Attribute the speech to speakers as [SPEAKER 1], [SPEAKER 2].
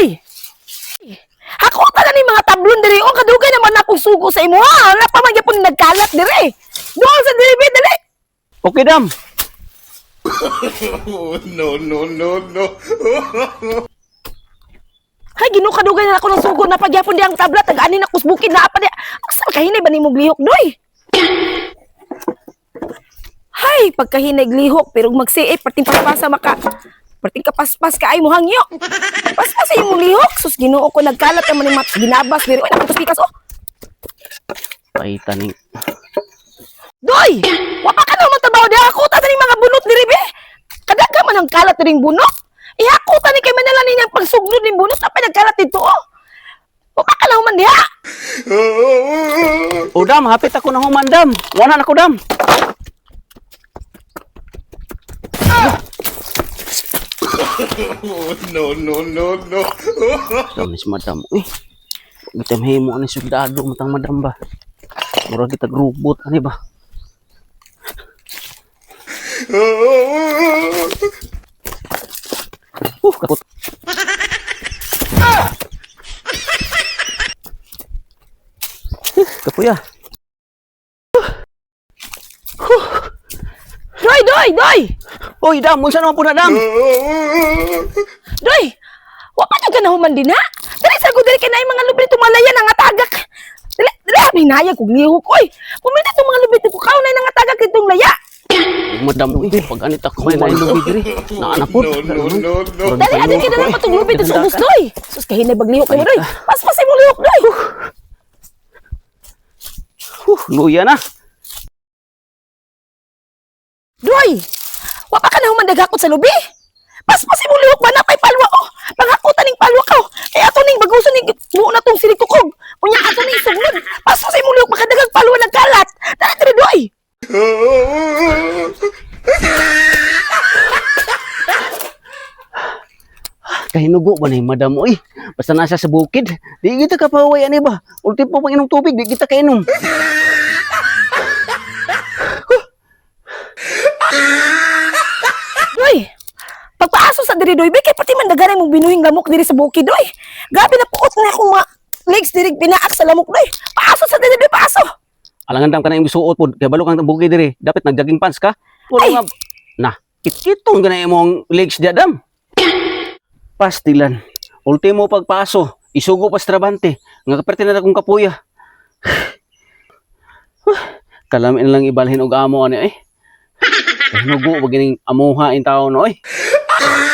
[SPEAKER 1] Doy! Ako ta ni mga tablon diri o kadugay naman akong sugo sa imo ha. Wala pa man gyapon nagkalat diri. Doon sa diri dali.
[SPEAKER 2] Okay, dam.
[SPEAKER 3] Oh, no, no, no, no.
[SPEAKER 1] Hay gino kadugay na ako ng sugo na pagyapon di ang tabla tag-ani na kusbukin na pa di. Asa kahinay ba nimong lihok doy? Hay pagkahinay lihok pero magsiip perting paspasa maka perting kapaspas ka ay mo hangyo. Paspas sa imong lihok sus Ginoo ko nagkalat naman ni mat ginabas diri oy nakutos pikas oh.
[SPEAKER 2] Paita ni.
[SPEAKER 1] Doy! Wa pa ka na matabaw di ako ta ni mga bunot diri be. Kadaga man ang kalat ring bunot. Ihako ta ni kay manala ni niyang pagsugnod ning bunot apay nagkalat dito oh. Wa pa ka na human diha.
[SPEAKER 2] O, dam, hapit ako na human, dam. Wala na ko, dam.
[SPEAKER 3] no, no, no, no.
[SPEAKER 2] Dam, is madam. Uy, Gitam himo ani soldado matang madam ba. Mura kita grubot ani ba. Uh, kakot. Eh, Kapuya.
[SPEAKER 1] Doy, doy, doy.
[SPEAKER 2] Uy, dam, unsa naman po na, dam?
[SPEAKER 1] Doy. Wa pa ka na human din ha. Dali sa ko diri kay naay mga lubid tumalaya nang atagak. Dali, dali binaya kog lihok oy. Pumili tong mga lubid ko kaw na nang atagak itong laya.
[SPEAKER 2] Madam, uy, pag anit ako may may lubi diri. Naana po.
[SPEAKER 3] No, no, no, no.
[SPEAKER 1] Dali adin ka na lang patong lubid sa ubos doy. Sus kahinay bag lihok mo doy. Paspas mo lihok doy.
[SPEAKER 2] Huh, luya na.
[SPEAKER 1] Doy. Human dagakot sa lubi. Paspas mo lihok ba na kay palwa oh. Pangakutan ning palwa ka. Kay ato ning baguson ning mo na tong silikukog. Unya ato ning sugnod. Paspas mo lihok makadagang palwa nagkalat. Dali diri doy.
[SPEAKER 2] Kahinugo ba na yung madam mo, eh. Basta nasa sa bukid. Di kita kapaway, ani ba? Ultim pa pang inom tubig, di kita kainom.
[SPEAKER 1] Doy, pagpaaso sa diri doy, kay pati man daganay mong binuhing lamok diri sa bukid doy. Gabi na puot na akong mga legs diri pinaak sa lamok doy. Paaso sa diri doy, paaso.
[SPEAKER 2] Alangan dam ka na yung suot po. Kaya balo kang bukid diri. Dapat nag-jogging pants ka. Wala nga. Nah, kitkitong ka na imong legs diya, dam. Pastilan. Ultimo pagpaso. Isugo pa sa trabante. Nga kaperte na akong kapuya. Kalamin lang ibalhin og amo ani eh. Kahinugo, wag gining amuha in tao no eh.